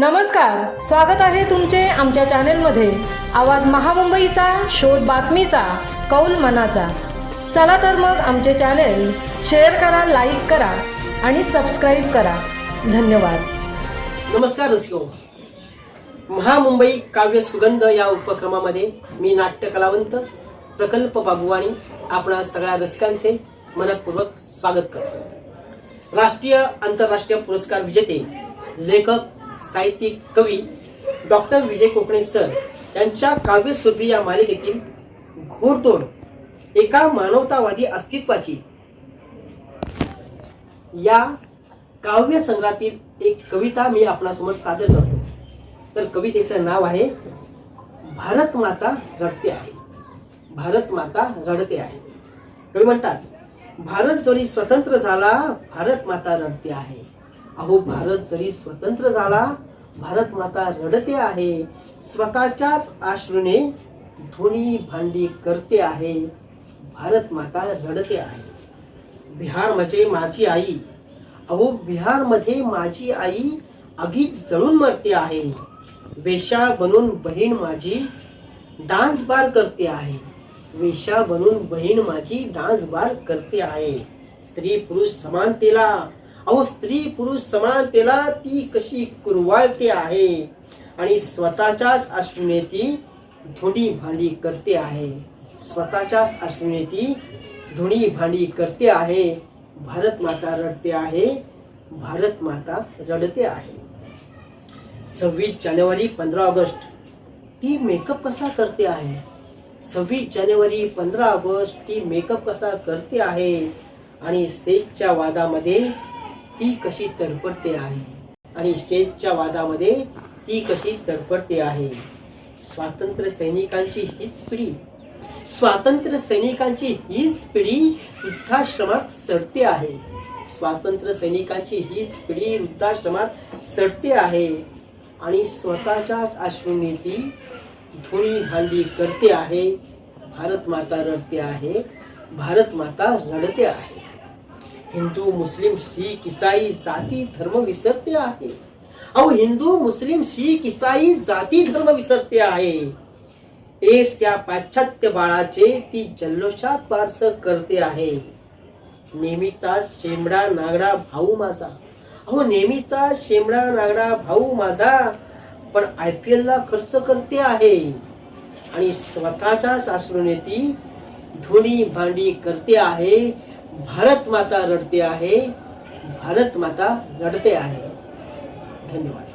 नमस्कार स्वागत आहे तुमचे आमच्या चॅनेलमध्ये. आवाज महामुंबईचा शोध बातमीचा कौल मनाचा. चला तर मग आमचे चॅनेल शेअर करा लाईक करा आणि सबस्क्राईब करा. धन्यवाद. नमस्कार रसिको. महामुंबई काव्य सुगंध या उपक्रमामध्ये मी नाट्य कलावंत प्रकल्प बाबुवाणी आपणा सगळ्या रसिकांचे मनपूर्वक स्वागत करतो. राष्ट्रीय आंतरराष्ट्रीय पुरस्कार विजेते लेखक साहित्यिक कवी डॉक्टर विजय कोकणे सर यांच्या काव्यस्वरूपी या मालिकेतील घोडतोड एका मानवतावादी अस्तित्वाची या काव्य संग्रहातील एक कविता मी आपणासमोर सादर करतो. तर कवितेचं नाव आहे भारत माता रडते आहे. भारत माता रडते आहे. कवी म्हणतात भारत जरी स्वतंत्र झाला भारत माता रडते आहे. अहो भारत जरी स्वतंत्र झाला भारत माता रडते आहे. स्वतःच्याच आश्रूने धुणी भांडी करते आहे. भारत माता रडते आहे. बिहार म्हणजे माझी आई अहो बिहारमध्ये माझी आई आगीत जळून मरते आहे. वेशा बनून बहीण माझी डान्स बार करते आहे. वेशा बनून बहीण माझी डान्स बार करते आहे. स्त्री पुरुष समानतेला अहो स्त्री पुरुष समानतेला ती कशी कुरवाळते आहे? आणि स्वतःच्याच आश्रूने ती धुणी भांडी करते आहे. स्वतःच्याच आश्रूने ती धुणी भांडी करते आहे. भारत माता रडते आहे. भारत माता रडते आहे. सव्वीस जानेवारी पंधरा ऑगस्ट. ती मेकअप कसा करते आहे? सव्वीस जानेवारी पंधरा ऑगस्ट ती मेकअप कसा करते आहे? आणि सेजच्या वादामध्ये ती कशी तडपडते आहे? आणि शेजच्या वादामध्ये ती कशी तडपडते आहे? स्वातंत्र्य सैनिकांची हीच पिढी. स्वातंत्र्य सैनिकांची हीच पिढी वृद्धाश्रमात सडते आहे. स्वातंत्र्य सैनिकांची हीच पिढी वृद्धाश्रमात सडते आहे. आणि स्वतःच्याच आश्रूने ती धुणी भांडी करते आहे. भारत माता रडते आहे. भारत माता रडते आहे. हिंदू मुस्लिम शीख इसाई जाती धर्म विसरते आहे. अहो हिंदू मुस्लिम शीख इसाई जाती धर्म विसरते आहे. एड्स या पाश्चात्य बाळाचे ती जल्लोषात पार्स करते आहे. नेहमीचा शेंबडा नागडा भाऊ माझा. अहो नेहमीचा शेंबडा नागडा भाऊ माझा पण आय पी एल ला खर्च करते आहे. आणि स्वतःच्या सासरूने ती धुणी भांडी करते आहे. भारत माता रडते आहे भारत माता रडते आहे. धन्यवाद.